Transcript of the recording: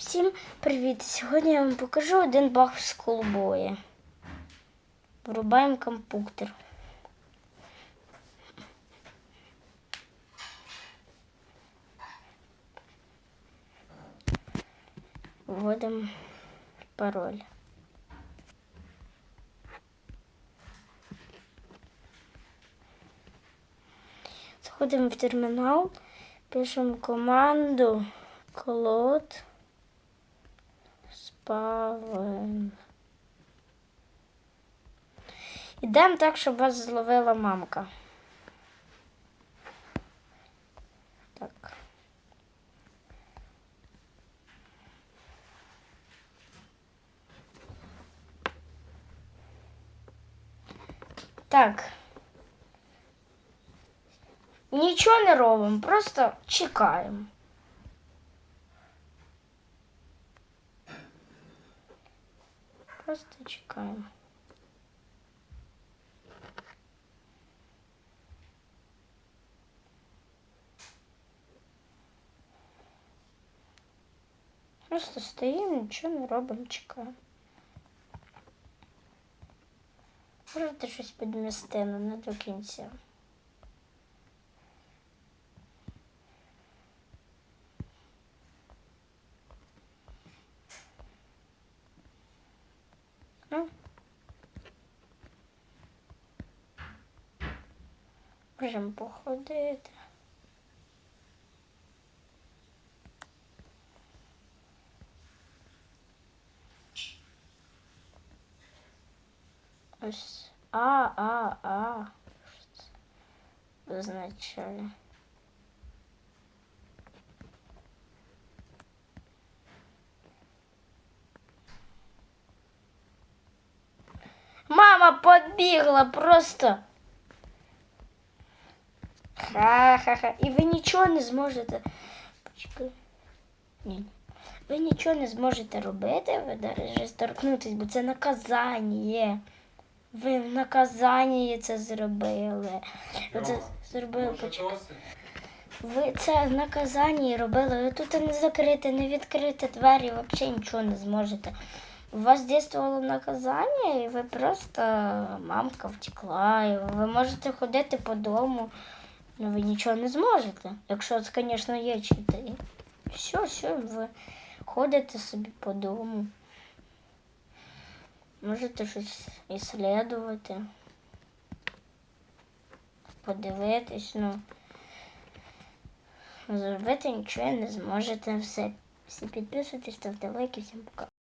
Всім привіт! Сьогодні я вам покажу один баг з колбої. Врубаємо комп'ютер. Вводимо пароль. Заходимо в термінал, пишемо команду колод спавен. Ідемо так, щоб вас зловила мамка. Так. Так. Нічого не робимо, просто чекаємо. Просто чекаємо. Просто стоїмо, нічого не робимо, чекаємо. Можете щось підмісти, але не до кінця. Можемо походити. Ось А, А, А. Означає? Мама подбігла просто. Ха-ха-ха. І ви нічого не зможете. Почекай. Ні. Ви нічого не зможете робити, ви навіть торкнутися, бо це наказання. Ви в наказанні це зробили. Ви це зробили. Почекай. Ви це в наказанні робили. Ви тут не закрити, не відкрити двері, взагалі нічого не зможете. У вас дійствувало наказання, і ви просто мамка втекла. І ви можете ходити по дому, але ви нічого не зможете. Якщо це, звісно, є чити. Все, все, ви ходите собі по дому. Можете щось іслідувати, подивитись, ну. Зробити нічого не зможете все. Всі підписуйтесь, ставте лайки, всім пока.